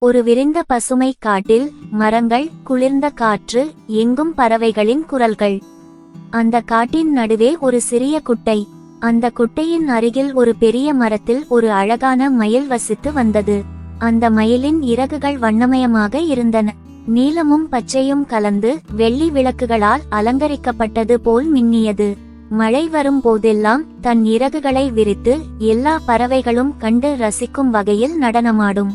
ஒரு விரிந்த பசுமை காட்டில் மரங்கள் குளிர்ந்த காற்று எங்கும் பறவைகளின் குரல்கள். அந்த காட்டின் நடுவே ஒரு சிறிய குட்டை. அந்த குட்டையின் அருகில் ஒரு பெரிய மரத்தில் ஒரு அழகான மயில் வசித்து வந்தது. அந்த மயிலின் இறகுகள் வண்ணமயமாக இருந்தன. நீலமும் பச்சையும் கலந்து வெள்ளி விளக்குகளால் அலங்கரிக்கப்பட்டது போல் மின்னியது. மழை வரும் போதெல்லாம் தன் இறகுகளை விரித்து எல்லா பறவைகளும் கண்டு ரசிக்கும் வகையில் நடனமாடும்.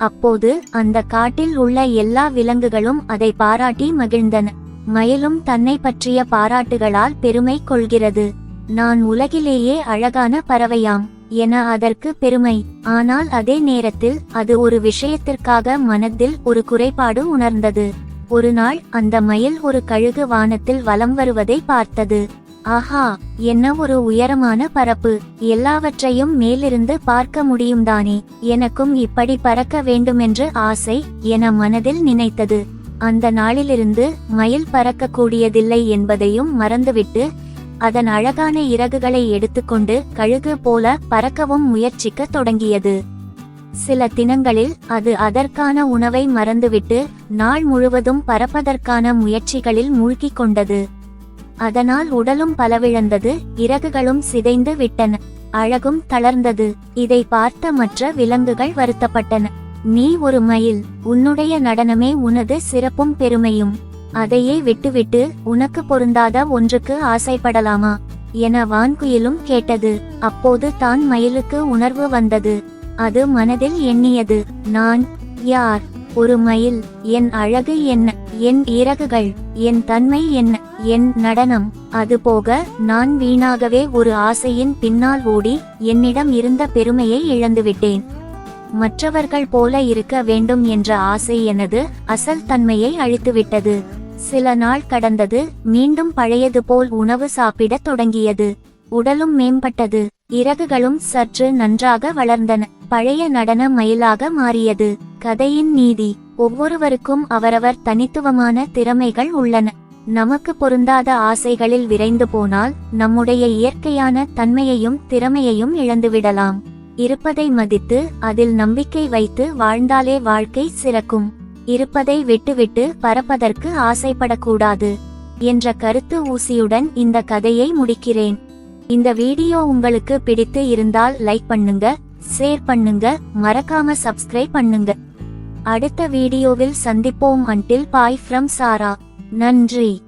அப்போது அந்த காட்டில் உள்ள எல்லா விலங்குகளும் அதை பாராட்டி மகிழ்ந்தன. மயிலும் தன்னை பற்றிய பாராட்டுகளால் பெருமை கொள்கிறது. நான் உலகிலேயே அழகான பறவையாம் என அதற்கு பெருமை. ஆனால் அதே நேரத்தில் அது ஒரு விஷயத்திற்காக மனத்தில் ஒரு குறைபாடு உணர்ந்தது. ஒரு நாள் அந்த மயில் ஒரு கழுகு வானத்தில் வலம் வருவதை பார்த்தது. ஆஹா என்ன ஒரு உயரமான பரப்பு. எல்லாவற்றையும் மேலிருந்து பார்க்க முடியும் தானே எனக்கும் இப்படி பறக்க வேண்டுமென்று ஆசை என மனதில் நினைத்தது. அந்த நாளிலிருந்து மயில் பறக்கக்கூடியதில்லை என்பதையும் மறந்துவிட்டு அதன் அழகான இறகுகளை எடுத்துக்கொண்டு கழுகு போல பறக்கவும் முயற்சிக்க தொடங்கியது. சில தினங்களில் அது அதற்கான உணவை மறந்துவிட்டு நாள் முழுவதும் பறப்பதற்கான முயற்சிகளில் மூழ்கிக் கொண்டது. அதனால் உடலும் பலவிழந்தது இறகுகளும் சிதைந்து விட்டன. அழகும் தளர்ந்தது. இதை பார்த்த மற்ற விலங்குகள் வருத்தப்பட்டன. நீ ஒரு மயில். உன்னுடைய நடனமே உனது சிறப்பும் பெருமையும். அதையே விட்டுவிட்டு உனக்கு பொருந்தாத ஒன்றுக்கு ஆசைப்படலாமா? என வான்குயிலும் கேட்டது. அப்போது தான் மயிலுக்கு உணர்வு வந்தது. அது மனதில் எண்ணியது. நான் யார்? ஒரு மயில் என் அழகு என்ன? என் இறகுகள் என் தன்மை என்ன? என் நடனம். அதுபோக நான் வீணாகவே ஒரு ஆசையின் பின்னால் ஓடி என்னிடம் இருந்த பெருமையை இழந்துவிட்டேன். மற்றவர்கள் போல இருக்க வேண்டும் என்ற ஆசை எனது அசல் தன்மையை அழித்துவிட்டது. சில நாள் கடந்தது மீண்டும் பழையது போல் உணவு சாப்பிடத் தொடங்கியது. உடலும் மேம்பட்டது. இறகுகளும் சற்று நன்றாக வளர்ந்தன. பழைய நடன மயிலாக மாறியது. கதையின் நீதி. ஒவ்வொருவருக்கும் அவரவர் தனித்துவமான திறமைகள் உள்ளன. நமக்கு பொருந்தாத ஆசைகளில் விரைந்து போனால் நம்முடைய இயற்கையான தன்மையையும் திறமையையும் இழந்துவிடலாம். இருப்பதை மதித்து அதில் நம்பிக்கை வைத்து வாழ்ந்தாலே வாழ்க்கை சிறக்கும். இருப்பதை விட்டுவிட்டு பறப்பதற்கு ஆசைப்படக்கூடாது என்ற கருத்து ஊசியுடன் இந்த கதையை முடிக்கிறேன். இந்த வீடியோ உங்களுக்கு பிடித்து இருந்தால் லைக் பண்ணுங்க ஷேர் பண்ணுங்க மறக்காம சப்ஸ்கிரைப் பண்ணுங்க. அடுத்த வீடியோவில் சந்திப்போம். அன்டில் பாய் ஃப்ரம் சாரா நன்றி.